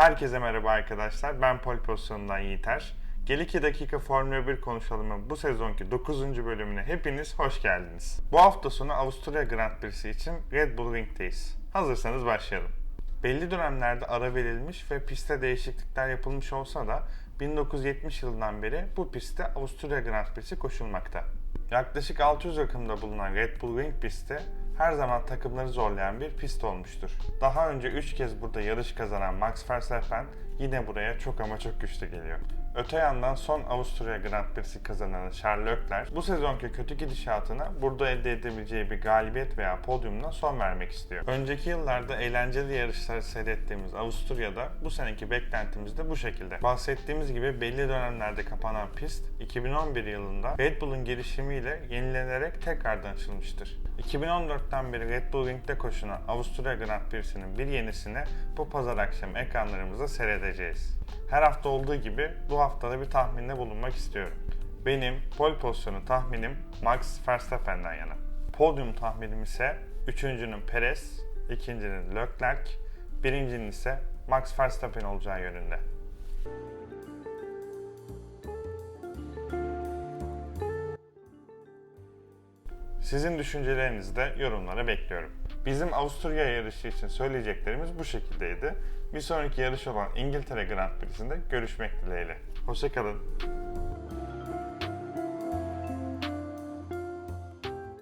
Herkese merhaba arkadaşlar. Ben pol pozisyonundan Yiğiter. Gel 2 dakika Formula 1 konuşalımın bu sezonki 9. bölümüne hepiniz hoş geldiniz. Bu hafta sonu Avusturya Grand Prix'si için Red Bull Ring'deyiz. Hazırsanız başlayalım. Belli dönemlerde ara verilmiş ve pistte değişiklikler yapılmış olsa da 1970 yılından beri bu pistte Avusturya Grand Prix'si koşulmakta. Yaklaşık 600 akımda bulunan Red Bull Ring pisti her zaman takımları zorlayan bir pist olmuştur. Daha önce 3 kez burada yarış kazanan Max Verstappen yine buraya çok ama çok güçlü geliyor. Öte yandan son Avusturya Grand Prix'si kazanan Charles Leclerc bu sezonki kötü gidişatına burada elde edebileceği bir galibiyet veya podyumla son vermek istiyor. Önceki yıllarda eğlenceli yarışları seyrettiğimiz Avusturya'da bu seneki beklentimiz de bu şekilde. Bahsettiğimiz gibi belli dönemlerde kapanan pist 2011 yılında Red Bull'un girişimiyle yenilenerek tekrardan açılmıştır. 2014'ten beri Red Bull Ring'de koşulan Avusturya Grand Prix'sinin bir yenisini bu pazar akşamı ekranlarımızda seyredeceğiz. Her hafta olduğu gibi bu haftada bir tahminde bulunmak istiyorum. Benim pol pozisyonu tahminim Max Verstappen'den yana. Podyum tahminim ise üçüncünün Perez, ikincinin Leclerc, birincinin ise Max Verstappen olacağı yönünde. Sizin düşüncelerinizi de yorumlara bekliyorum. Bizim Avusturya yarışı için söyleyeceklerimiz bu şekildeydi. Bir sonraki yarış olan İngiltere Grand Prix'sinde görüşmek dileğiyle. Hoşçakalın.